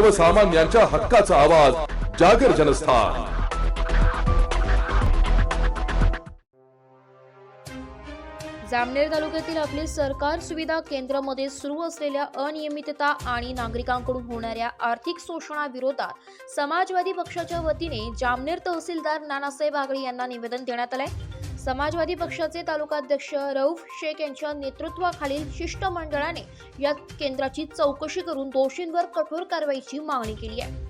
सर्वसामान्यांच्या हक्काचा आवाज जागर जनस्थान. जामनेर तालुक्यातील आपली सरकार सुविधा केंद्रामध्ये सुरू असलेल्या अनियमितता आणि नागरिकांकडून होणाऱ्या आर्थिक शोषणाविरोधात समाजवादी पक्षाच्या वतीने जामनेर तहसीलदार नानासाहेब आगळे यांना निवेदन देण्यात आलंय. समाजवादी पक्षाचे तालुकाध्यक्ष रऊफ शेख यांच्या नेतृत्वाखालील शिष्टमंडळाने या केंद्राची चौकशी करून दोषींवर कठोर कारवाईची मागणी केली आहे.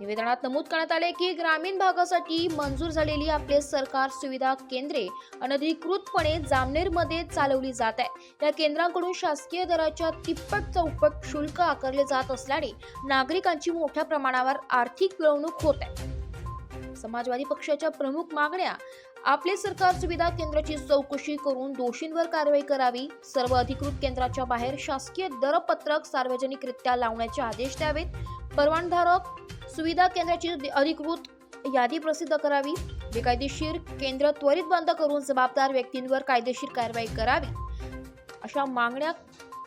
निवेदनात नमूद करण्यात आले की ग्रामीण भागासाठी मंजूर झालेली आपले सरकार सुविधा केंद्रे अनधिकृतपणे जामनेरमध्ये चालवली जात आहे या केंद्रांकडून शासकीय दराच्या तिप्पट चौपट शुल्क आकारले जात असल्याने नागरिकांची मोठ्या प्रमाणावर आर्थिक पिळवणूक होत आहे. समाजवादी पक्षाच्या प्रमुख मागण्या आपले सरकार सुविधा केंद्राची चौकशी करून दोषींवर कारवाई करावी सर्व अधिकृत केंद्राच्या बाहेर शासकीय दरपत्रक सार्वजनिकरित्या लावण्याचे आदेश द्यावेत परवानधारक सुविधा केंद्राची अधिकृत यादी प्रसिद्ध करावी बेकायदेशीर केंद्र त्वरित बंद करून जबाबदार व्यक्तींवर कायदेशीर कारवाई करावी. अशा मागण्या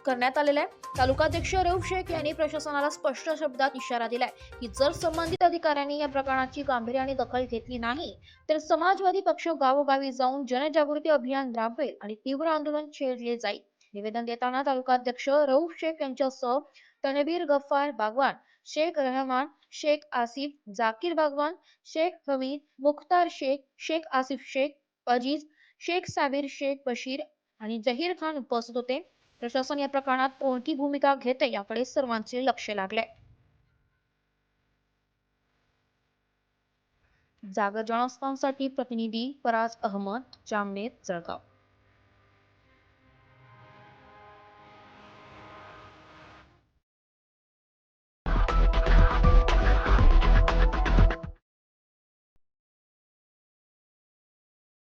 करण्यात आलेल्या आहे तालुकाध्यक्ष रऊफ शेख यांनी प्रशासनाला स्पष्ट शब्दात इशारा दिलाय की जर संबंधित अधिकाऱ्यांनी या प्रकरणाची गांभीर्याने दखल घेतली नाही तर समाजवादी पक्ष गावोगावी जाऊन जनजागृती अभियान राबवेल आणि तीव्र आंदोलन छेडले जाईल. निवेदन देताना तालुकाध्यक्ष रऊफ शेख यांच्यासह तनबीर गफ्फार बागवान शेख रहमान शेख आसिफ जाकीर बागवान शेख हमीद मुख्तार शेख शेख आसिफ शेख अजीज शेख साबिर शेख बशीर आणि जहीर खान उपस्थित होते. प्रशासन या प्रकरणात कोणती भूमिका घेते याकडे सर्वांचे लक्ष लागले. जागर जनस्थानसाठी प्रतिनिधी फराज अहमद जामनेर जळगाव.